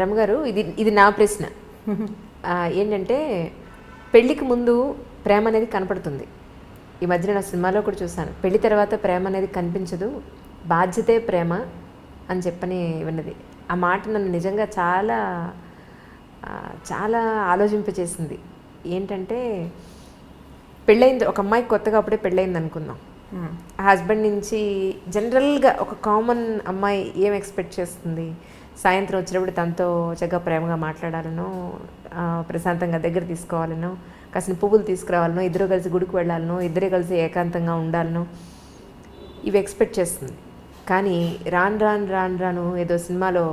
రమగారు ఇది ఇది నా ప్రశ్న. ఏంటంటే పెళ్ళికి ముందు ప్రేమ అనేది కనపడుతుంది. ఈ మధ్య నా సినిమాలో కూడా చూశాను. పెళ్ళి తర్వాత ప్రేమ అనేది కనిపించదు. బాధ్యతే ప్రేమ అని చెప్పని విన్నది. ఆ మాట నన్ను నిజంగా చాలా చాలా ఆలోచింపచేసింది. ఏంటంటే పెళ్ళయింది ఒక అమ్మాయికి కొత్తగా అప్పుడే పెళ్ళయింది అనుకుందాం. ఆ హస్బెండ్ నుంచి జనరల్గా ఒక కామన్ అమ్మాయి ఏం ఎక్స్పెక్ట్ చేస్తుంది? సాయంత్రం వచ్చినప్పుడు తనతో చక్కగా ప్రేమగా మాట్లాడాలనో ప్రశాంతంగా దగ్గర తీసుకోవాలనో కాసిన పువ్వులు తీసుకురావాలనో ఇద్దరు కలిసి గుడికి వెళ్ళాలనో ఇద్దరే కలిసి ఏకాంతంగా ఉండాలనో ఇవి ఎక్స్పెక్ట్ చేస్తుంది. కానీ రాను రాను రాను రాను ఏదో సినిమాలో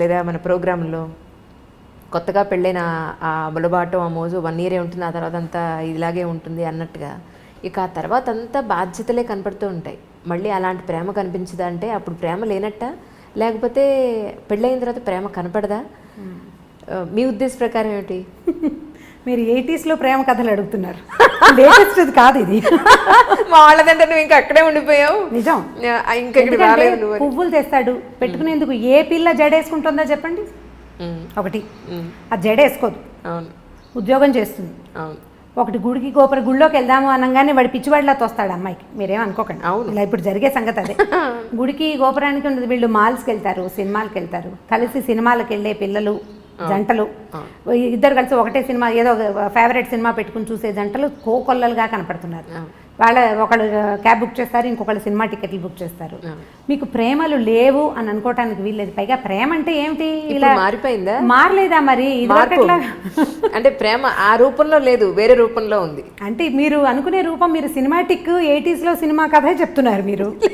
లేదా మన ప్రోగ్రాంలో కొత్తగా పెళ్ళైన ఆ బులబాటం ఆ మోజు వన్ ఇయరే ఉంటుంది ఆ తర్వాత అంతా ఇలాగే ఉంటుంది అన్నట్టుగా. ఇక ఆ తర్వాత అంతా బాధ్యతలే కనపడుతూ ఉంటాయి. మళ్ళీ అలాంటి ప్రేమ కనిపించదా అంటే అప్పుడు ప్రేమ లేనట్ట. లేకపోతే పెళ్ళైన తర్వాత ప్రేమ కనపడదా? మీ ఉద్దేశ ప్రకారం ఏమిటి? మీరు ఎయిటీస్లో ప్రేమ కథలు అడుగుతున్నారు. లేటెస్ట్ కాదు ఇది. మా వాళ్ళదంటే నువ్వు ఇంకా అక్కడే ఉండిపోయావు. నిజం. ఇంకా. పువ్వులు తెస్తాడు. పెట్టుకునేందుకు ఏ పిల్ల జడేసుకుంటుందో చెప్పండి. ఒకటి. ఆ జడేసుకోదు అవును. ఉద్యోగం చేస్తుంది. అవును. ఒకటి గుడికి గోపుర గుడిలోకి వెళ్దాము అనగానే వాడి పిచ్చివాడిలా తోస్తాడు అమ్మాయికి. మీరేం అనుకోకండి. అవును. ఇలా ఇప్పుడు జరిగే సంగతి అదే. గుడికి గోపురానికి ఉండదు వీళ్ళు మాల్స్కి వెళ్తారు సినిమాలకు వెళ్తారు. కలిసి సినిమాలకు వెళ్ళే పిల్లలు జంటలు. ఇద్దరు కలిసి ఒకటే సినిమా ఏదో ఫేవరెట్ సినిమా పెట్టుకుని చూసే జంటలు కోకొల్లలుగా కనపడుతున్నారు. వాళ్ళ ఒకళ్ళు క్యాబ్ బుక్ చేస్తారు ఇంకొకళ్ళు సినిమా టికెట్లు బుక్ చేస్తారు. మీకు ప్రేమలు లేవు అని అనుకోవటానికి వీల్లేదు. పైగా ప్రేమ అంటే ఏమిటి? ఇలా మారిపోయిందా? మారలేదా మరి? అంటే ప్రేమ ఆ రూపంలో లేదు వేరే రూపంలో ఉంది. అంటే మీరు అనుకునే రూపం మీరు సినిమాటిక్ ఎయిటీస్లో సినిమా కథే చెప్తున్నారు మీరు.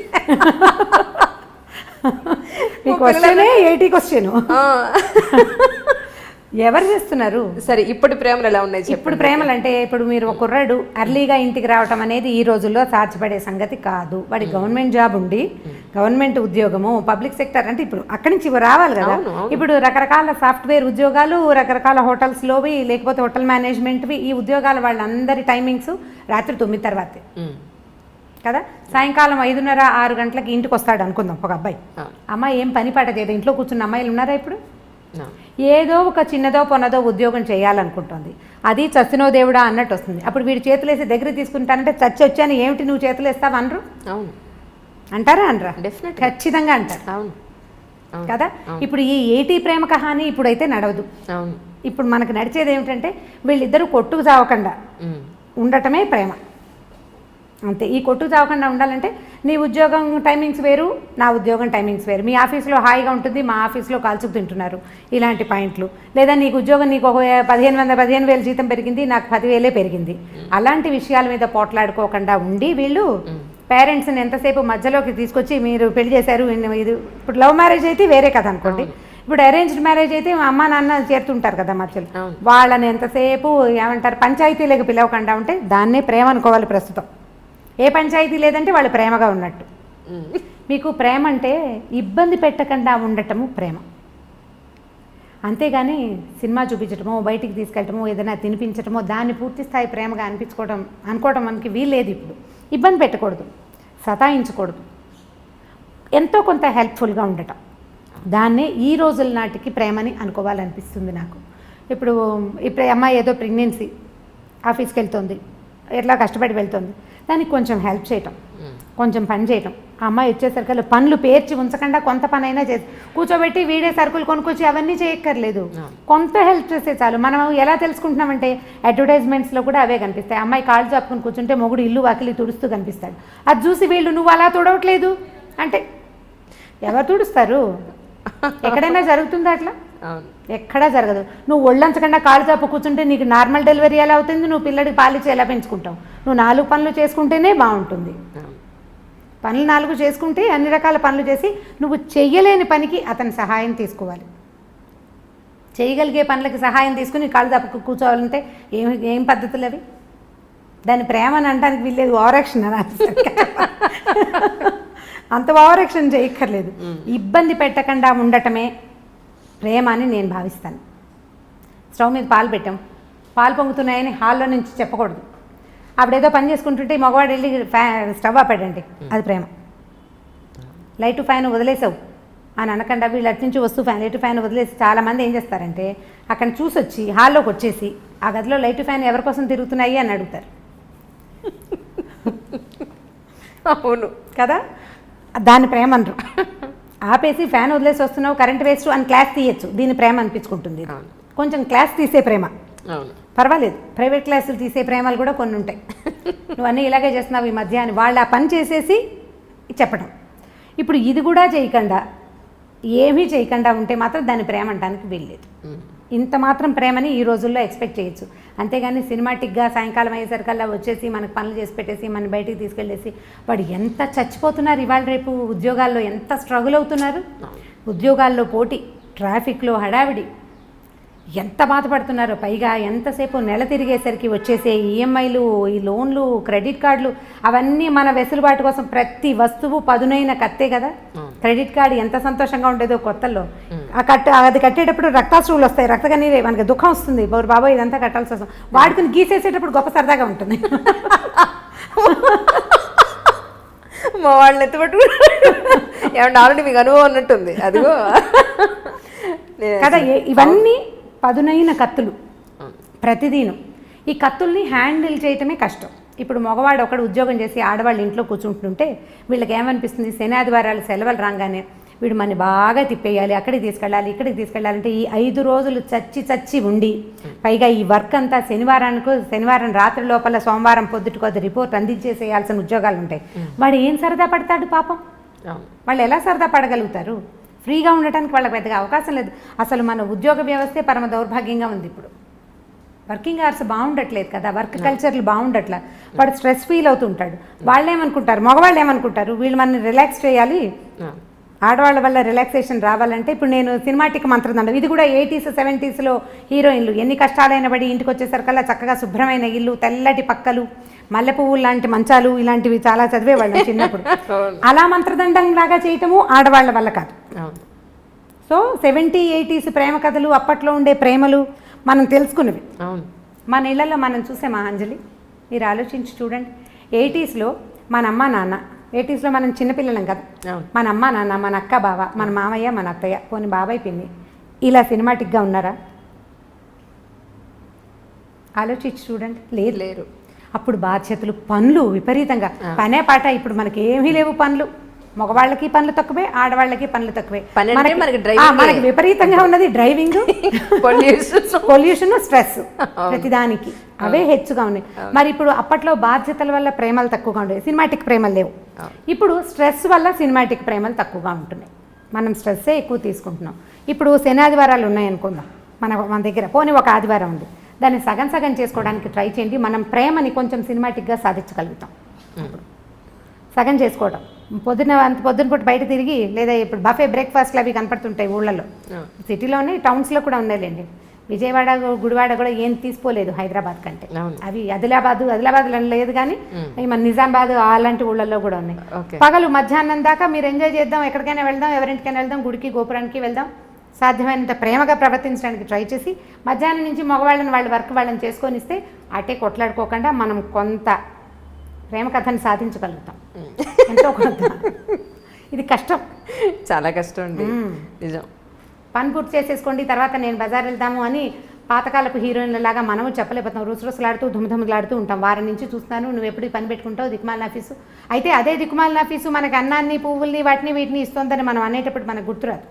మీ క్వశ్చనే ఎయిటీ క్వశ్చన్. ఎవరు చేస్తున్నారు? సరే ఇప్పటి ప్రేమలు ఎలా ఉన్నాయి ఇప్పుడు ప్రేమలు అంటే ఇప్పుడు మీరు ఒక కుర్రాడు అర్లీగా ఇంటికి రావటం అనేది ఈ రోజుల్లో సాధ్యపడే సంగతి కాదు. వాడి గవర్నమెంట్ జాబ్ ఉండి గవర్నమెంట్ ఉద్యోగము పబ్లిక్ సెక్టర్ అంటే ఇప్పుడు అక్కడి నుంచి రావాలి కదా. ఇప్పుడు రకరకాల సాఫ్ట్వేర్ ఉద్యోగాలు రకరకాల హోటల్స్లోవి లేకపోతే హోటల్ మేనేజ్మెంట్వి ఈ ఉద్యోగాల వాళ్ళందరి టైమింగ్స్ రాత్రి తొమ్మిది తర్వాతే. కదా? సాయంకాలం ఐదున్నర ఆరు గంటలకి ఇంటికి వస్తాడు అనుకుందాం ఒక అబ్బాయి. అమ్మాయి ఏం పని పాట చేయదు. ఇంట్లో కూర్చున్న అమ్మాయిలు ఉన్నారా ఇప్పుడు? ఏదో ఒక చిన్నదో పొన్నదో ఉద్యోగం చేయాలనుకుంటుంది. అది చచ్చినో దేవుడా అన్నట్టు వస్తుంది. అప్పుడు వీడి చేతులేసి దగ్గర తీసుకుంటానంటే చచ్చి వచ్చాను ఏమిటి నువ్వు చేతులు వేస్తావు అనరు? అవును. అంటారా అనరా? డెఫినెట్ ఖచ్చితంగా అంటారు. అవును. కదా? ఇప్పుడు ఈ ఏటీ ప్రేమ కహాని ఇప్పుడైతే నడవదు. అవును. ఇప్పుడు మనకు నడిచేది ఏమిటంటే వీళ్ళిద్దరూ కొట్టుకు చావకుండా ఉండటమే ప్రేమ. అంతే. ఈ కొట్టు చావకుండా ఉండాలంటే నీ ఉద్యోగం టైమింగ్స్ వేరు నా ఉద్యోగం టైమింగ్స్ వేరు. మీ ఆఫీస్లో హాయిగా ఉంటుంది మా ఆఫీస్లో కాల్చుకు తింటున్నారు ఇలాంటి పాయింట్లు. లేదా నీకు ఉద్యోగం నీకు ఒక పదిహేను వందల పదిహేను వేలు జీతం పెరిగింది నాకు పదివేలే పెరిగింది. అలాంటి విషయాల మీద పోట్లాడుకోకుండా ఉండి వీళ్ళు పేరెంట్స్ని ఎంతసేపు మధ్యలోకి తీసుకొచ్చి మీరు పెళ్ళి చేశారు ఇది ఇప్పుడు లవ్ మ్యారేజ్ అయితే వేరే కథ అనుకోండి. ఇప్పుడు అరేంజ్డ్ మ్యారేజ్ అయితే మా అమ్మ నాన్న చేరుతుంటారు కదా మధ్యలో. వాళ్ళని ఎంతసేపు ఏమంటారు పంచాయతీలకు పిలవకుండా ఉంటే దాన్నే ప్రేమ అనుకోవాలి ప్రస్తుతం. ఏ పంచాయతీ లేదంటే వాళ్ళు ప్రేమగా ఉన్నట్టు. మీకు ప్రేమ అంటే ఇబ్బంది పెట్టకుండా ఉండటము ప్రేమ. అంతేగాని సినిమా చూపించటమో బయటికి తీసుకెళ్ళటమో ఏదైనా తినిపించటమో దాన్ని పూర్తి స్థాయి ప్రేమగా అనిపించుకోవడం అనుకోవడం మనకి వీల్లేదు ఇప్పుడు. ఇబ్బంది పెట్టకూడదు. సతాయించకూడదు. ఎంతో కొంత హెల్ప్ఫుల్గా ఉండటం. దాన్నే ఈ రోజుల నాటికి ప్రేమని అనుకోవాలనిపిస్తుంది నాకు. ఇప్పుడు ఇప్పుడు అమ్మాయి ఏదో ప్రెగ్నెన్సీ ఆఫీస్కి వెళ్తుంది. ఎట్లా కష్టపడి వెళ్తుంది. దానికి కొంచెం హెల్ప్ చేయటం. కొంచెం పని చేయటం. అమ్మాయి వచ్చేసరికి పనులు పేర్చి ఉంచకుండా కొంత పని అయినా చేసి కూర్చోబెట్టి వీడే సరుకులు కొనుక్కొచ్చి అవన్నీ చేయక్కర్లేదు. కొంత హెల్ప్ చేస్తే చాలు. మనం ఎలా తెలుసుకుంటున్నామంటే అడ్వర్టైజ్మెంట్స్లో కూడా అవే కనిపిస్తాయి. అమ్మాయి కాళ్ళు చాపుకొని కూర్చుంటే మొగుడు ఇల్లు వాకిలి తుడుస్తూ కనిపిస్తాడు. అది చూసి వీళ్ళు నువ్వు అలా తుడవట్లేదు? అంటే ఎవరు తుడుస్తారు? ఎక్కడైనా జరుగుతుందా అట్లా? ఎక్కడా జరగదు. నువ్వు ఒళ్ళంచకుండా కాళ్ళు చాపు కూర్చుంటే నీకు నార్మల్ డెలివరీ ఎలా అవుతుంది? నువ్వు పిల్లడికి పాలిచ్చి ఎలా పెంచుకుంటావు. నువ్వు నాలుగు పనులు చేసుకుంటేనే బాగుంటుంది. పనులు నాలుగు చేసుకుంటే అన్ని రకాల పనులు చేసి నువ్వు చెయ్యలేని పనికి అతని సహాయం తీసుకోవాలి. చేయగలిగే పనులకి సహాయం తీసుకుని కాళ్ళు తప్పకు కూర్చోవాలంటే ఏం ఏం పద్ధతులు అవి? దాన్ని ప్రేమ అని అనడానికి వీల్లేదు ఓవరాక్షన్ అని. అంత ఓవరాక్షన్ చేయక్కర్లేదు. ఇబ్బంది పెట్టకుండా ఉండటమే ప్రేమ అని నేను భావిస్తాను. స్టవ్ మీద పాలు పెట్టాం. పాలు పొంగుతున్నాయని హాల్లో నుంచి చెప్పకూడదు. ఆవిడేదో పని చేసుకుంటుంటే మగవాడు వెళ్ళి ఫ్యా స్టవ్ ఆపాడండి. అది ప్రేమ. Light fan వదిలేసావు. అని అనకుండా వీళ్ళు అటు నుంచి వస్తూ ఫ్యాన్ లైట్ ఫ్యాన్ వదిలేసి చాలామంది ఏం చేస్తారంటే అక్కడ చూసి వచ్చి హాల్లోకి వచ్చేసి ఆ గదిలో లైట్ ఫ్యాన్ ఎవరి కోసం తిరుగుతున్నాయి అని అడుగుతారు. అవును. కదా? దాన్ని ప్రేమ అనరు ఆపేసి ఫ్యాన్ వదిలేసి వస్తున్నావు కరెంట్ వేస్ట్ అని క్లాస్ తీయచ్చు. దీన్ని ప్రేమ అనిపించుకుంటుంది. కొంచెం క్లాస్ తీసే ప్రేమ. అవును. పర్వాలేదు. ప్రైవేట్ క్లాసులు తీసే ప్రేమలు కూడా కొన్ని ఉంటాయి. నువ్వు అన్నీ ఇలాగే చేస్తున్నావు ఈ మధ్య అని వాళ్ళు ఆ పని చేసేసి చెప్పడం. ఇప్పుడు ఇది కూడా చేయకుండా ఏమీ చేయకుండా ఉంటే మాత్రం దాన్ని ప్రేమ అంటానికి వీల్లేదు. ఇంత మాత్రం ప్రేమని ఈ రోజుల్లో ఎక్స్పెక్ట్ చేయొచ్చు. అంతేగాని సినిమాటిక్గా సాయంకాలం అయ్యేసరికల్లా వచ్చేసి మనకు పనులు చేసి పెట్టేసి మన బయటికి తీసుకెళ్ళేసి వాడు ఎంత చచ్చిపోతున్నారు ఇవాళ రేపు? ఉద్యోగాల్లో ఎంత స్ట్రగుల్ అవుతున్నారు? ఉద్యోగాల్లో పోటీ ట్రాఫిక్లో హడావిడి ఎంత బాధపడుతున్నారో? పైగా ఎంతసేపు నెల తిరిగేసరికి వచ్చేసే ఈఎంఐలు ఈ లోన్లు క్రెడిట్ కార్డులు అవన్నీ మన వెసులుబాటు కోసం ప్రతి వస్తువు పదునైన కత్తే కదా? క్రెడిట్ కార్డు ఎంత సంతోషంగా ఉండేదో కొత్తల్లో. ఆ కట్ట అది కట్టేటప్పుడు రక్తాశ్రువులు వస్తాయి. రక్తగని మనకి దుఃఖం వస్తుంది. బోరు బాబోయ్ ఇదంతా కట్టాల్సి వస్తుంది. వాడుకుని గీసేసేటప్పుడు గొప్ప సరదాగా ఉంటుంది. మా వాళ్ళని ఎత్తుపట్టు ఏమంటే ఆల్రెడీ మీకు అనుభవం ఉన్నట్టుంది. అదిగో. కదా ఇవన్నీ పదునైన కత్తులు. ప్రతిదీను. ఈ కత్తుల్ని హ్యాండిల్ చేయటమే కష్టం. ఇప్పుడు మగవాడు ఒకడు ఉద్యోగం చేసి ఆడవాళ్ళు ఇంట్లో కూర్చుంటుంటే వీళ్ళకి ఏమనిపిస్తుంది? శని ఆదివారాలు సెలవులు రాగానే వీడు మన బాగా తిప్పేయాలి అక్కడికి తీసుకెళ్ళాలి ఇక్కడికి తీసుకెళ్ళాలంటే ఈ ఐదు రోజులు చచ్చి చచ్చి ఉండి పైగా ఈ వర్క్ అంతా శనివారానికి శనివారం రాత్రి లోపల సోమవారం పొద్దుటికి అది రిపోర్ట్ అందించేసేయాల్సిన ఉద్యోగాలు ఉంటాయి. వాడు ఏం సరదా పడతాడు పాపం? వాళ్ళు ఎలా సరదా పడగలుగుతారు? ఫ్రీగా ఉండటానికి వాళ్ళకి పెద్దగా అవకాశం లేదు. అసలు మన ఉద్యోగ వ్యవస్థే పరమ దౌర్భాగ్యంగా ఉంది ఇప్పుడు. వర్కింగ్ అవర్స్ బాగుండట్లేదు కదా వర్క్ కల్చర్లు బాగుండట్లా. వాడు స్ట్రెస్ ఫీల్ అవుతుంటాడు వాళ్ళు ఏమనుకుంటారు మగవాళ్ళు ఏమనుకుంటారు వీళ్ళు మనని రిలాక్స్ చేయాలి. ఆడవాళ్ళ వల్ల రిలాక్సేషన్ రావాలంటే ఇప్పుడు నేను సినిమాటిక్ మంత్రదండం ఇది కూడా ఎయిటీస్ సెవెంటీస్లో హీరోయిన్లు. ఎన్ని కష్టాలైన పడి ఇంటికి వచ్చేసరికల్లా చక్కగా శుభ్రమైన ఇల్లు తెల్లటి పక్కలు మల్లె పువ్వులు లాంటి మంచాలు ఇలాంటివి చాలా చదివేవాళ్ళం చిన్నప్పుడు. అలా మంత్రదండం లాగా చేయటము ఆడవాళ్ళ వల్ల కాదు. సో సెవెంటీ ఎయిటీస్ ప్రేమ కథలు అప్పట్లో ఉండే ప్రేమలు మనం తెలుసుకున్నవి. మన ఇళ్ళలో మనం చూసామా అంజలి మీరు ఆలోచించి చూడండి. ఎయిటీస్లో మన అమ్మ నాన్న ఎయిటీస్లో మనం చిన్నపిల్లలం కదా. మన అమ్మ నాన్న మన అక్క బావ మన మామయ్య మన అత్తయ్య పోని బాబాయ్ పిన్ని ఇలా సినిమాటిక్గా ఉన్నారా? ఆలోచించి చూడండి. లేదు. లేరు. అప్పుడు బాధ్యతలు పనులు విపరీతంగా. పనే పాట ఇప్పుడు మనకి ఏమీ లేవు పనులు. మగవాళ్ళకి పనులు తక్కువే ఆడవాళ్ళకి పనులు తక్కువే. మనకి విపరీతంగా ఉన్నది డ్రైవింగ్ పొల్యూషన్ స్ట్రెస్ ప్రతిదానికి. అవే హెచ్చుగా ఉన్నాయి. మరి ఇప్పుడు అప్పట్లో బాధ్యతల వల్ల ప్రేమలు తక్కువగా ఉండేవి. సినిమాటిక్ ప్రేమలు లేవు. ఇప్పుడు స్ట్రెస్ వల్ల సినిమాటిక్ ప్రేమలు తక్కువగా ఉంటున్నాయి. మనం స్ట్రెస్సే ఎక్కువ తీసుకుంటున్నాం. ఇప్పుడు శని ఆదివారాలు ఉన్నాయి అనుకుందాం. మన మన దగ్గర పోనీ ఒక ఆదివారం ఉంది. దాన్ని సగం సగం చేసుకోవడానికి ట్రై చేయండి. మనం ప్రేమని కొంచెం సినిమాటిక్గా సాధించగలుగుతాం. సగం చేసుకోవడం పొద్దున అంత పొద్దున పూట బయట తిరిగి లేదా ఇప్పుడు బఫే బ్రేక్ఫాస్ట్లు అవి కనపడుతుంటాయి ఊళ్ళల్లో సిటీలో ఉన్నాయి టౌన్స్లో కూడా ఉన్నాయిలేండి. విజయవాడ గుడివాడ కూడా ఏం తీసుకోలేదు హైదరాబాద్ కంటే. అవి ఆదిలాబాద్ ఆదిలాబాద్లో లేదు కానీ మన నిజామాబాద్ అలాంటి ఊళ్ళల్లో కూడా ఉన్నాయి. పగలు మధ్యాహ్నం దాకా మీరు ఎంజాయ్ చేద్దాం ఎక్కడికైనా వెళ్దాం ఎవరింటికైనా వెళ్దాం గుడికి గోపురానికి వెళ్దాం సాధ్యమైనంత ప్రేమగా ప్రవర్తించడానికి ట్రై చేసి మధ్యాహ్నం నుంచి మగవాళ్ళని వాళ్ళ వర్క్ వాళ్ళని చేసుకొని ఇస్తే అటే కొట్లాడుకోకుండా మనం కొంత ప్రేమ కథని సాధించగలుగుతాం. ఎంతో కొంత. ఇది కష్టం. చాలా కష్టం అండి. నిజం. పని పూర్తి చేసేసుకోండి తర్వాత నేను బజార్ వెళ్దాము అని పాతకాలపు హీరోయిన్ల లాగా మనము చెప్పలేకపోతాం రుసరుసలాడుతూ ధుమధుమలాడుతూ ఉంటాం. వారం నుంచి చూస్తాను నువ్వు ఎప్పుడు పని పెట్టుకుంటావు దిక్కుమాలిన ఆఫీసు? అయితే అదే దిక్కుమాలిన ఆఫీసు మనకి అన్నాన్ని పువ్వుల్ని వాటిని వీటిని ఇస్తుందని మనం అనేటప్పుడు మనకు గుర్తురాదు.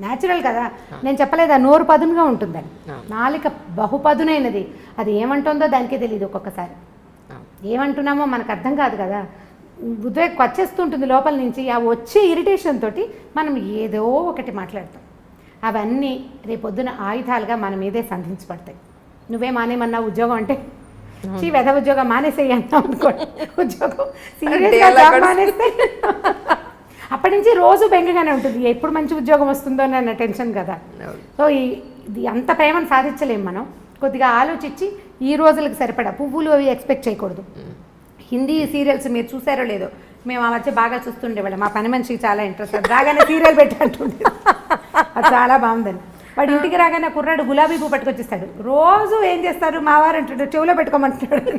న్యాచురల్ కదా. నేను చెప్పలేదా? నోరు పదునుగా ఉంటుందని. నాలిక బహుపదునైనది. అది ఏమంటుందో దానికే తెలియదు ఒక్కొక్కసారి. ఏమంటున్నామో మనకు అర్థం కాదు కదా. ఉద్వేగం వచ్చేస్తుంటుంది లోపల నుంచి ఆ వచ్చే ఇరిటేషన్ తోటి మనం ఏదో ఒకటి మాట్లాడతాం. అవన్నీ రేపొద్దున ఆయుధాలుగా మన మీదే సంధించబడతాయి. నువ్వే మానేమన్నా ఉద్యోగం అంటే? చీ వెధ ఉద్యోగం మానేసేయి అన్నాం అనుకోండి. ఉద్యోగం సీరియస్గా అలా జాబ్ కూడా- మానేస్తే? అప్పటి నుంచి రోజు బెంగగానే ఉంటుంది. ఎప్పుడు మంచి ఉద్యోగం వస్తుందో అన్న టెన్షన్ కదా. సో ఈ అంత ప్రేమను సాధించలేం మనం. కొద్దిగా ఆలోచించి ఈ రోజులకు సరిపడా పువ్వులు అవి ఎక్స్పెక్ట్ చేయకూడదు. హిందీ సీరియల్స్ మీరు చూసారో లేదో మేము ఆ మధ్య బాగా చూస్తుండేవాళ్ళం. మా పని మనిషికి చాలా ఇంట్రెస్ట్ రాగానే సీరియల్ పెట్టాలంటుండే అది చాలా బాగుందండి వాడు ఇంటికి రాగానే కుర్రాడు గులాబీ పువ్వు పట్టుకొచ్చేస్తాడు. రోజు ఏం చేస్తారు? మా వారు చెవులో చెవిలో పెట్టుకోమంటాడు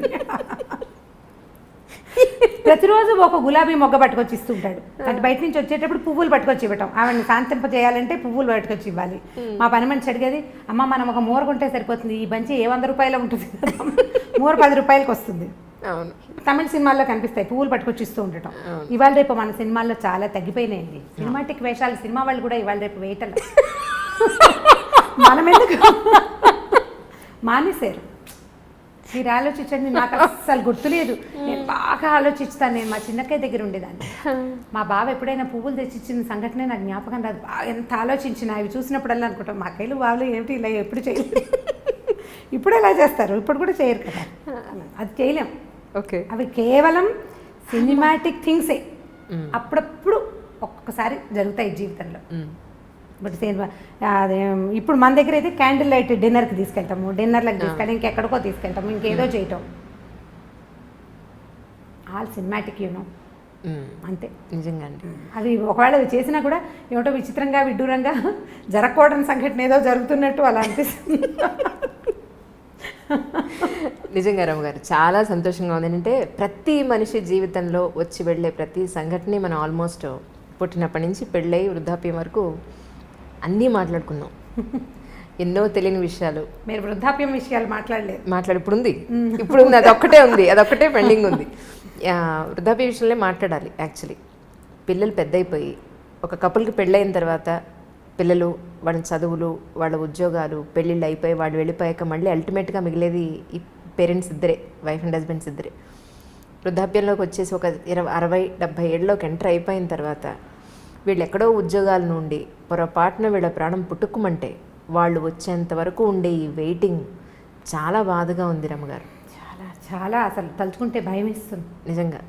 ప్రతిరోజు ఒక గులాబీ మొగ్గ పట్టుకొచ్చి ఇస్తుంటాడు అంటే బయట నుంచి వచ్చేటప్పుడు పువ్వులు పట్టుకొచ్చి ఇవ్వటం ఆవిడని శాంతింప చేయాలంటే పువ్వులు పట్టుకొచ్చి ఇవ్వాలి మా పని మనిషి అడిగేది అమ్మ మనం ఒక మూర కొంటే సరిపోతుంది. ఈ బంచి ఏ వంద రూపాయలు ఉంటుంది? మూర పది రూపాయలకి వస్తుంది. అవును. తమిళ సినిమాల్లో కనిపిస్తాయి పువ్వులు పట్టుకొచ్చి ఇస్తూ ఉండటం ఇవాళ రేపు మన సినిమాల్లో చాలా తగ్గిపోయినాయండి. సినిమాటిక్ వేషాలు సినిమా వాళ్ళు కూడా ఇవాళ రేపు వేయటం మనం ఎందుకు మానేశారు. మీరు ఆలోచించండి నాకు అస్సలు గుర్తులేదు. నేను బాగా ఆలోచిస్తాను నేను మా చిన్నక్కయ్య దగ్గర ఉండేదాన్ని. మా బావ ఎప్పుడైనా పువ్వులు తెచ్చిచ్చిన సంఘటనే నాకు జ్ఞాపకం రాదు. బాగా ఎంత ఆలోచించిన అవి చూసినప్పుడల్లా అనుకుంటాం మా కైలు బావలు ఏమిటి ఇలా ఎప్పుడు చేయలేదు? ఇప్పుడు ఎలా చేస్తారు? ఇప్పుడు కూడా చేయరు కదా. అది చేయలేం. ఓకే. అవి కేవలం సినిమాటిక్ థింగ్సే అప్పుడప్పుడు ఒక్కొక్కసారి జరుగుతాయి జీవితంలో. బట్ సినిమా అదే ఇప్పుడు మన దగ్గర అయితే క్యాండిల్ లైట్ డిన్నర్కి తీసుకెళ్తాము. డిన్నర్లకు తీసుకెళ్ళి ఇంకెక్కడికో తీసుకెళ్తాము. ఇంకేదో చేయటం. ఆల్ సినిమాటిక్ యూనో అంతే. నిజంగా అండి అవి ఒకవేళ అవి చేసినా కూడా ఏమిటో విచిత్రంగా విడ్డూరంగా జరగకూడని సంఘటన ఏదో జరుగుతున్నట్టు అలా అనిపిస్తుంది. నిజంగా రాము గారు చాలా సంతోషంగా ఉంది. ఏంటంటే ప్రతి మనిషి జీవితంలో వచ్చి వెళ్ళే ప్రతి సంఘటన మనం ఆల్మోస్ట్ పుట్టినప్పటి నుంచి పెళ్ళై వృద్ధాప్యం వరకు అన్నీ మాట్లాడుకున్నాం. ఎన్నో తెలియని విషయాలు. మీరు వృద్ధాప్యం విషయాలు మాట్లాడలేదు. మాట్లాడి ఇప్పుడు ఉంది ఇప్పుడు ఉంది అదొక్కటే ఉంది అదొక్కటే పెండింగ్ ఉంది. వృద్ధాప్య విషయంలో మాట్లాడాలి యాక్చువల్లీ పిల్లలు పెద్ద అయిపోయి ఒక కపుల్కి పెళ్ళైన తర్వాత పిల్లలు వాళ్ళ చదువులు వాళ్ళ ఉద్యోగాలు పెళ్ళిళ్ళు అయిపోయి వాళ్ళు వెళ్ళిపోయాక మళ్ళీ అల్టిమేట్గా మిగిలేది ఈ పేరెంట్స్ ఇద్దరే వైఫ్ అండ్ హస్బెండ్స్ ఇద్దరే. వృద్ధాప్యంలోకి వచ్చేసి ఒక ఇరవై అరవై డెబ్భై ఏళ్ళలోకి ఎంటర్ అయిపోయిన తర్వాత వీళ్ళు ఎక్కడో ఉద్యోగాల నుండి పొరపాటున వీళ్ళ ప్రాణం పుట్టుకుమంటే వాళ్ళు వచ్చేంత వరకు ఉండే ఈ వెయిటింగ్ చాలా బాధగా ఉంది రమ్మగారు. చాలా చాలా అసలు తలుచుకుంటే భయం ఇస్తుంది నిజంగా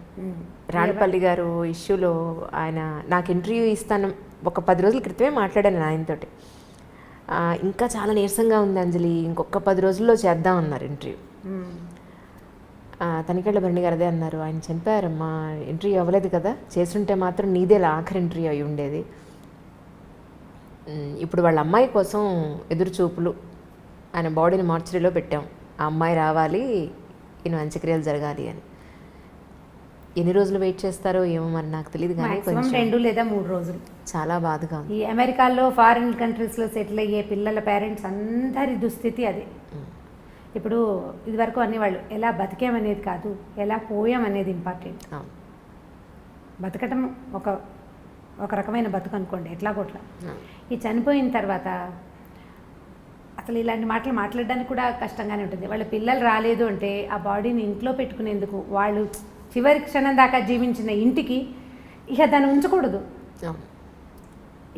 రాళ్ళపల్లి గారు ఇష్యూలో ఆయన నాకు ఇంటర్వ్యూ ఇస్తాను ఒక పది రోజుల క్రితమే మాట్లాడాను ఆయనతోటి. ఇంకా చాలా నీరసంగా ఉంది అంజలి ఇంకొక పది రోజుల్లో చేద్దాం అన్నారు ఇంటర్వ్యూ. తనికెళ్ళ భరణి గారు అదే అన్నారు. ఆయన చనిపోయారమ్మా ఇంటర్వ్యూ అవ్వలేదు కదా. చేస్తుంటే మాత్రం నీదే ఆఖరి ఇంటర్వ్యూ అయి ఉండేది. ఇప్పుడు వాళ్ళ అమ్మాయి కోసం ఎదురు చూపులు ఆయన బాడీని మార్చరీలో పెట్టాం. ఆ అమ్మాయి రావాలి ఈయన అంత్యక్రియలు జరగాలి అని. ఎన్ని రోజులు వెయిట్ చేస్తారో ఏమో మరి నాకు తెలియదు కానీ కొంచెం రెండు లేదా మూడు రోజులు. చాలా బాధగా ఉంది. ఈ అమెరికాలో ఫారిన్ కంట్రీస్లో సెటిల్ అయ్యే పిల్లల పేరెంట్స్ అందరి దుస్థితి అదే. ఇప్పుడు ఇదివరకు అనేవాళ్ళు ఎలా బతికామనేది కాదు ఎలా పోయామనేది ఇంపార్టెంట్. బతకటం ఒక ఒక రకమైన బతుకు అనుకోండి ఎట్లా కొట్లా. ఈ చనిపోయిన తర్వాత అసలు ఇలాంటి మాటలు మాట్లాడడానికి కూడా కష్టంగానే ఉంటుంది. వాళ్ళ పిల్లలు రాలేదు అంటే ఆ బాడీని ఇంట్లో పెట్టుకునేందుకు వాళ్ళు చివరి క్షణం దాకా జీవించిన ఇంటికి ఇక దాన్ని ఉంచకూడదు.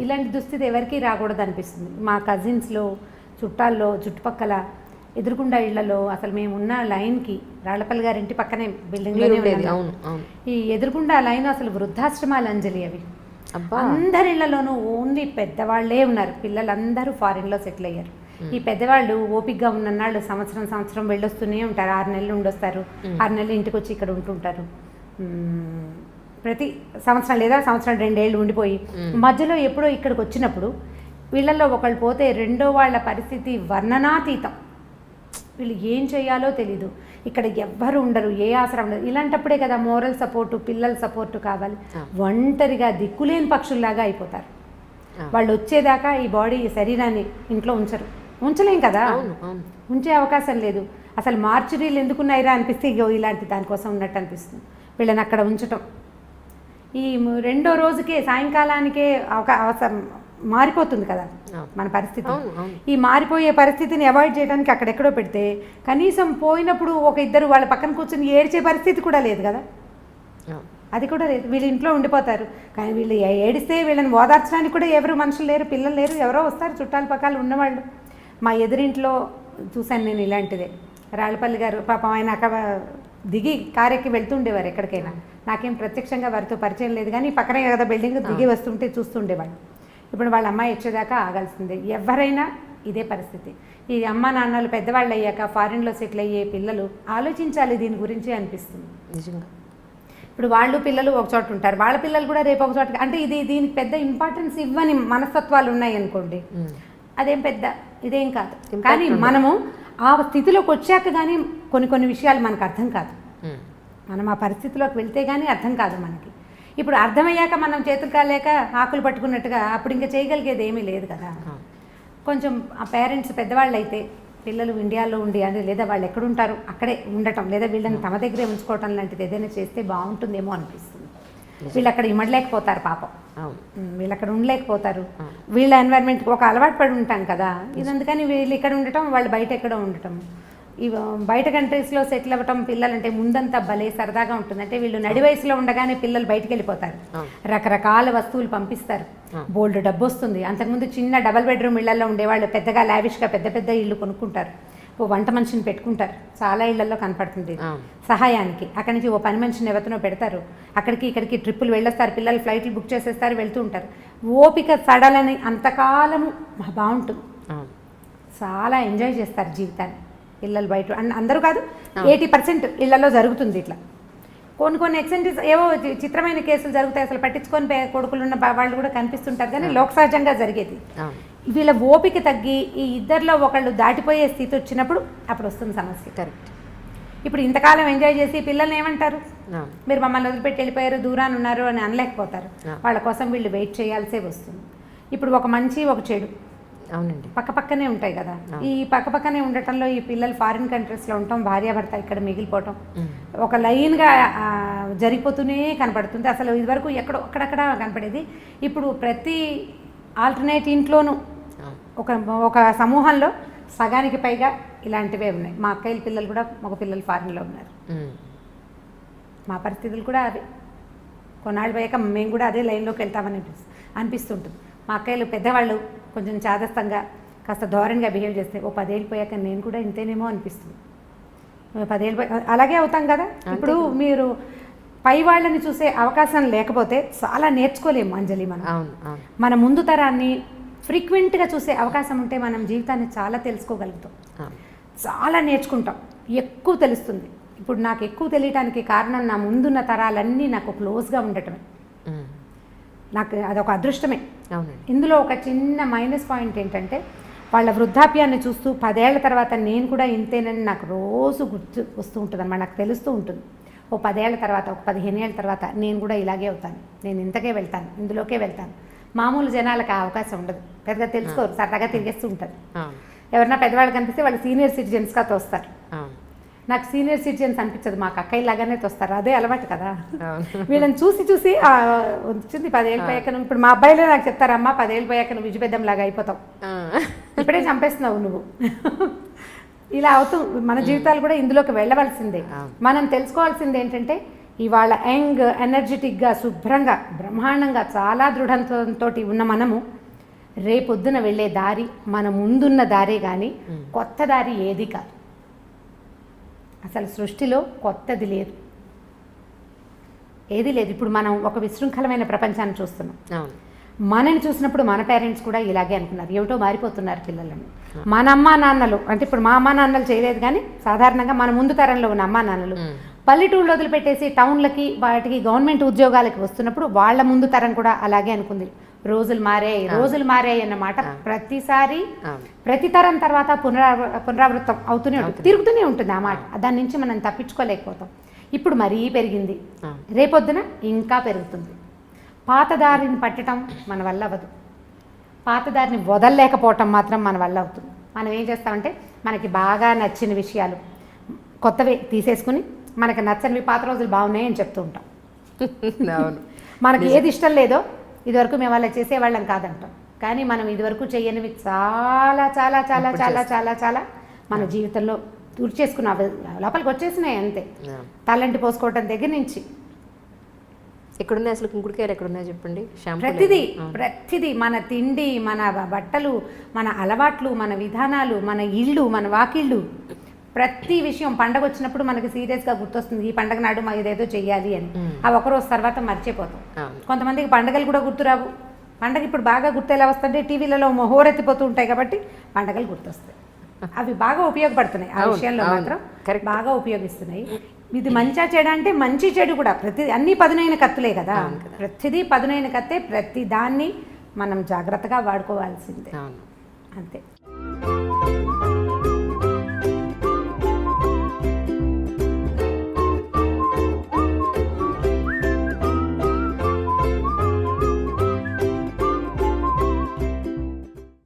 ఇలాంటి దుస్థితి ఎవరికీ రాకూడదు అనిపిస్తుంది మా కజిన్స్లో చుట్టాల్లో చుట్టుపక్కల ఎదురుకుండా ఇళ్ళలో అసలు మేము ఉన్న లైన్కి రాళ్ళపల్లి గారి ఇంటి పక్కనే. అవును అవును. ఈ ఎదురుకుండా లైన్ అసలు వృద్ధాశ్రమాలు అంజలి అవి. అబ్బా! అందరి ఇళ్ళలోనూ ఓన్లీ పెద్దవాళ్ళే ఉన్నారు. పిల్లలందరూ ఫారిన్లో సెటిల్ అయ్యారు. ఈ పెద్దవాళ్ళు ఓపిక్గా ఉన్ననాళ్ళు సంవత్సరం సంవత్సరం వెళ్ళొస్తూనే ఉంటారు. ఆరు నెలలు ఉండొస్తారు. ఆరు నెలలు ఇంటికి వచ్చి ఇక్కడ ఉంటుంటారు. ప్రతి సంవత్సరం లేదా సంవత్సరం రెండేళ్ళు ఉండిపోయి మధ్యలో ఎప్పుడో ఇక్కడికి వచ్చినప్పుడు వీళ్ళల్లో ఒకళ్ళు పోతే రెండో వాళ్ళ పరిస్థితి వర్ణనాతీతం. వీళ్ళు ఏం చేయాలో తెలీదు. ఇక్కడ ఎవ్వరు ఉండరు ఏ ఆసరా ఉండదు. ఇలాంటప్పుడే కదా మోరల్ సపోర్టు పిల్లల సపోర్టు కావాలి. ఒంటరిగా దిక్కులేని పక్షుల్లాగా అయిపోతారు. వాళ్ళు వచ్చేదాకా ఈ బాడీ ఈ శరీరాన్ని ఇంట్లో ఉంచరు. ఉంచలేం కదా? ఉంచే అవకాశం లేదు. అసలు మార్చురీలు ఎందుకున్నాయిరా అనిపిస్తే ఇగో ఇలాంటి దానికోసం ఉన్నట్టు అనిపిస్తుంది. వీళ్ళని అక్కడ ఉంచటం. ఈ రెండో రోజుకే సాయంకాలానికే అవకా అవసరం మారిపోతుంది కదా. మన పరిస్థితి. ఈ మారిపోయే పరిస్థితిని అవాయిడ్ చేయడానికి అక్కడెక్కడో పెడితే కనీసం పోయినప్పుడు ఒక ఇద్దరు వాళ్ళ పక్కన కూర్చొని ఏడ్చే పరిస్థితి కూడా లేదు కదా. అది కూడా లేదు. వీళ్ళు ఇంట్లో ఉండిపోతారు. కానీ వీళ్ళు ఏడిస్తే వీళ్ళని ఓదార్చడానికి కూడా ఎవరు మనుషులు లేరు పిల్లలు లేరు ఎవరో వస్తారు చుట్టాల పక్కల ఉన్నవాళ్ళు. మా ఎదురింట్లో చూశాను నేను ఇలాంటిదే. రాళ్ళపల్లి గారు పాపం ఆయన అక్కడ దిగి కారెక్కి వెళ్తుండేవారు ఎక్కడికైనా. నాకేం ప్రత్యక్షంగా వారితో పరిచయం లేదు కానీ పక్కనే కదా బిల్డింగ్ దిగి వస్తుంటే చూస్తుండేవాళ్ళు. ఇప్పుడు వాళ్ళ అమ్మాయి వచ్చేదాకా ఆగాల్సిందే. ఎవరైనా ఇదే పరిస్థితి. ఈ అమ్మ నాన్నలు పెద్దవాళ్ళు అయ్యాక ఫారిన్లో సెటిల్ అయ్యే పిల్లలు ఆలోచించాలి దీని గురించి అనిపిస్తుంది. నిజంగా. ఇప్పుడు వాళ్ళు పిల్లలు ఒక చోట ఉంటారు. వాళ్ళ పిల్లలు కూడా రేపు ఒక చోట అంటే ఇది దీనికి పెద్ద ఇంపార్టెన్స్ ఇవ్వని మనస్తత్వాలు ఉన్నాయి అనుకోండి. అదేం పెద్ద? ఇదేం కాదు. కానీ. మనము ఆ స్థితిలోకి వచ్చాక కానీ కొన్ని కొన్ని విషయాలు మనకు అర్థం కాదు. మనం ఆ పరిస్థితిలోకి వెళ్తే కానీ అర్థం కాదు మనకి. ఇప్పుడు అర్థమయ్యాక మనం చేతులు కాలేక ఆకులు పట్టుకున్నట్టుగా అప్పుడు ఇంకా చేయగలిగేది ఏమీ లేదు కదా. కొంచెం ఆ పేరెంట్స్ పెద్దవాళ్ళు అయితే పిల్లలు ఇండియాలో ఉండి అంటే లేదా వాళ్ళు ఎక్కడుంటారు అక్కడే ఉండటం లేదా వీళ్ళని తమ దగ్గరే ఉంచుకోవటం లాంటిది ఏదైనా చేస్తే బాగుంటుందేమో అనిపిస్తుంది. వీళ్ళు అక్కడ ఇమ్మడలేకపోతారు పాపం. వీళ్ళు అక్కడ ఉండలేకపోతారు. వీళ్ళ ఎన్వైర్న్మెంట్కి ఒక అలవాటు పడి ఉంటాం కదా. ఇది అందుకని వీళ్ళు ఇక్కడ ఉండటం వాళ్ళు బయట ఎక్కడో ఉండటం. బయట కంట్రీస్లో సెటిల్ అవ్వటం పిల్లలంటే ముందంతా భలే సరదాగా ఉంటుంది. అంటే వీళ్ళు నడి వయసులో ఉండగానే పిల్లలు బయటికి వెళ్ళిపోతారు. రకరకాల వస్తువులు పంపిస్తారు. బోల్డ్ డబ్బు వస్తుంది. అంతకుముందు చిన్న డబల్ బెడ్రూమ్ ఇళ్ళలో ఉండేవాళ్ళు పెద్దగా లావిష్గా పెద్ద పెద్ద ఇళ్ళు కొనుక్కుంటారు. ఓ వంట మనిషిని పెట్టుకుంటారు. చాలా ఇళ్ళలో కనపడుతుంది. సహాయానికి. అక్కడి నుంచి ఓ పని మనిషిని ఎవరినో పెడతారు. అక్కడికి ఇక్కడికి ట్రిప్పులు వెళ్ళొస్తారు. పిల్లలు ఫ్లైట్లు బుక్ చేసేస్తారు వెళ్తూ ఉంటారు. ఓపిక సడలని అంతకాలము బాగుంటుంది. చాలా ఎంజాయ్ చేస్తారు జీవితాన్ని. పిల్లలు బయట అందరూ కాదు ఎయిటీ పర్సెంట్ ఇళ్ళలో జరుగుతుంది ఇట్లా. కొన్ని కొన్ని ఎక్సెంటిస్ ఏవో చిత్రమైన కేసులు జరుగుతాయి అసలు పట్టించుకొని కొడుకులు ఉన్న వాళ్ళు కూడా కనిపిస్తుంటారు కానీ లోక్ సహజంగా జరిగేది. వీళ్ళ ఓపిక తగ్గి ఈ ఇద్దరిలో ఒకళ్ళు దాటిపోయే స్థితి వచ్చినప్పుడు అప్పుడు వస్తుంది సమస్య. కరెక్ట్. ఇప్పుడు ఇంతకాలం ఎంజాయ్ చేసి పిల్లల్ని ఏమంటారు? మీరు మమ్మల్ని వదిలిపెట్టి వెళ్ళిపోయారు దూరాన్ని ఉన్నారు అని అనలేకపోతారు. వాళ్ళ కోసం వీళ్ళు వెయిట్ చేయాల్సే వస్తుంది. ఇప్పుడు ఒక మంచి ఒక చెడు. అవునండి. పక్క పక్కనే ఉంటాయి కదా. ఈ పక్క పక్కనే ఉండటంలో ఈ పిల్లలు ఫారిన్ కంట్రీస్లో ఉండటం భార్యాభర్త ఇక్కడ మిగిలిపోవటం. ఒక లైన్గా జరిగిపోతూనే కనపడుతుంది అసలు ఇదివరకు ఎక్కడో అక్కడక్కడ కనపడేది. ఇప్పుడు ప్రతి ఆల్టర్నేట్ ఇంట్లోనూ ఒక ఒక సమూహంలో సగానికి పైగా ఇలాంటివే ఉన్నాయి. మా అక్కయ్యల పిల్లలు కూడా మగ పిల్లలు ఫారిన్లో ఉన్నారు. మా పరిస్థితులు కూడా అదే కొన్నాళ్ళు పోయాక మేము కూడా అదే లైన్లోకి వెళ్తామని అనిపిస్తుంటుంది మా అక్కయ్యలు పెద్దవాళ్ళు కొంచెం చాదస్తంగా కాస్త ధోరణిగా బిహేవ్ చేస్తే ఓ పదేళ్ళు పోయాక నేను కూడా ఇంతేనేమో అనిపిస్తుంది. పదేళ్ళు పోయి అలాగే అవుతాం కదా? ఇప్పుడు మీరు పై వాళ్ళని చూసే అవకాశం లేకపోతే చాలా నేర్చుకోలేము అంజలి మనం. మన ముందు తరాన్ని ఫ్రీక్వెంట్గా చూసే అవకాశం ఉంటే మనం జీవితాన్ని చాలా తెలుసుకోగలుగుతాం. చాలా నేర్చుకుంటాం. ఎక్కువ తెలుస్తుంది. ఇప్పుడు నాకు ఎక్కువ తెలియటానికి కారణం నా ముందున్న తరాలన్నీ నాకు క్లోజ్గా ఉండటమే. నాకు అదొక అదృష్టమే. ఇందులో ఒక చిన్న మైనస్ పాయింట్ ఏంటంటే వాళ్ళ వృద్ధాప్యాన్ని చూస్తూ పదేళ్ళ తర్వాత నేను కూడా ఇంతేనని నాకు రోజు గుర్తు వస్తూ ఉంటుంది అన్నమాట. నాకు తెలుస్తూ ఉంటుంది. ఓ పదేళ్ళ తర్వాత ఒక పదిహేను ఏళ్ళ తర్వాత నేను కూడా ఇలాగే అవుతాను. నేను ఇంతకే వెళ్తాను ఇందులోకే వెళ్తాను. మామూలు జనాలకు ఆ అవకాశం ఉండదు. పెద్దగా తెలుసుకోరు. సరదాగా తిరిగేస్తూ అవును. ఎవరన్నా పెద్దవాళ్ళు కనిపిస్తే వాళ్ళు సీనియర్ సిటిజన్స్గా తోస్తారు. నాకు సీనియర్ సిటిజన్స్ అనిపించదు మాకు అక్కయ్య లాగానే తోస్తారు. అదే అలవాటు కదా. వీళ్ళని చూసి చూసి వచ్చింది పదేళ్ళు పోయాక నువ్వు. ఇప్పుడు మా అబ్బాయిలే నాకు చెప్తారమ్మా పదేళ్ళు పోయాక నువ్వు విజయపెద్దం లాగా అయిపోతావు. ఇప్పుడే చంపేస్తున్నావు నువ్వు. ఇలా అవుతూ మన జీవితాలు కూడా ఇందులోకి వెళ్ళవలసిందే. మనం తెలుసుకోవాల్సింది ఏంటంటే ఇవాళ యంగ్ ఎనర్జెటిక్గా శుభ్రంగా బ్రహ్మాండంగా చాలా దృఢంతో ఉన్న మనము రేపొద్దున వెళ్ళే దారి మన ముందున్న దారే కానీ కొత్త దారి ఏది కాదు. అసలు సృష్టిలో కొత్తది లేదు. ఏది లేదు. ఇప్పుడు మనం ఒక విశృంఖలమైన ప్రపంచాన్ని చూస్తున్నాం. అవును. మనని చూసినప్పుడు మన పేరెంట్స్ కూడా ఇలాగే అనుకున్నారు. ఏమిటో మారిపోతున్నారు పిల్లలను. మన అమ్మా నాన్నలు అంటే ఇప్పుడు మా అమ్మా నాన్నలు చేయలేదు కానీ సాధారణంగా మన ముందు తరంలో ఉన్న అమ్మా నాన్నలు. పల్లెటూళ్ళు వదిలిపెట్టేసి టౌన్లకి వాటికి గవర్నమెంట్ ఉద్యోగాలకి వస్తున్నప్పుడు వాళ్ళ ముందు తరం కూడా అలాగే అనుకుంది. రోజులు మారాయి. రోజులు మారాయి అన్నమాట. ప్రతిసారి ప్రతి తరం తర్వాత పునరావ పునరావృతం అవుతూనే ఉంటుంది. తిరుగుతూనే ఉంటుంది ఆ మాట. దాని నుంచి మనం తప్పించుకోలేకపోతాం. ఇప్పుడు మరీ పెరిగింది. రేపొద్దున ఇంకా పెరుగుతుంది. పాతదారిని పట్టడం మన వల్ల అవ్వదు. పాతదారిని వదలలేకపోవటం మాత్రం మన వల్ల అవుతుంది. మనం ఏం చేస్తామంటే మనకి బాగా నచ్చిన విషయాలు కొత్తవి తీసేసుకుని మనకి నచ్చనివి పాత రోజులు బాగున్నాయి అని చెప్తూ ఉంటాం. మనకి ఏది ఇష్టం లేదో ఇదివరకు మేము అలా చేసేవాళ్ళం కాదంటాం. కానీ మనం ఇదివరకు చేయనివి చాలా చాలా చాలా చాలా. చాలా చాలా మన జీవితంలో దూరు చేసుకున్న అవి లోపలికి వచ్చేసినాయి అంతే. తలంటి పోసుకోవటం దగ్గర నుంచి. ఎక్కడున్నాయి అసలు? కుంకుడుకాయలు ఎక్కడున్నాయి చెప్పండి? ప్రతిదీ ప్రతిదీ మన తిండి మన బట్టలు మన అలవాట్లు మన విధానాలు మన ఇళ్ళు మన వాకిళ్ళు. ప్రతి విషయం పండగ వచ్చినప్పుడు మనకి సీరియస్గా గుర్తొస్తుంది. ఈ పండగ నాడు మా ఇదేదో చెయ్యాలి అని. ఆ ఒకరోజు తర్వాత మర్చిపోతాం. కొంతమందికి పండగలు కూడా గుర్తురావు. పండగ ఇప్పుడు బాగా గుర్తు ఎలా వస్తుంటే టీవీలలో హోరెత్తిపోతూ ఉంటాయి కాబట్టి పండగలు గుర్తొస్తాయి. అవి బాగా ఉపయోగపడుతున్నాయి. ఆ విషయంలో. మాత్రం. బాగా ఉపయోగిస్తున్నాయి. ఇది మంచా చెడు అంటే మంచి చెడు కూడా. ప్రతి అన్ని పదునైన కత్తులే కదా. ప్రతిదీ పదునైన కత్తే ప్రతి దాన్ని మనం జాగ్రత్తగా వాడుకోవాల్సిందే. అంతే.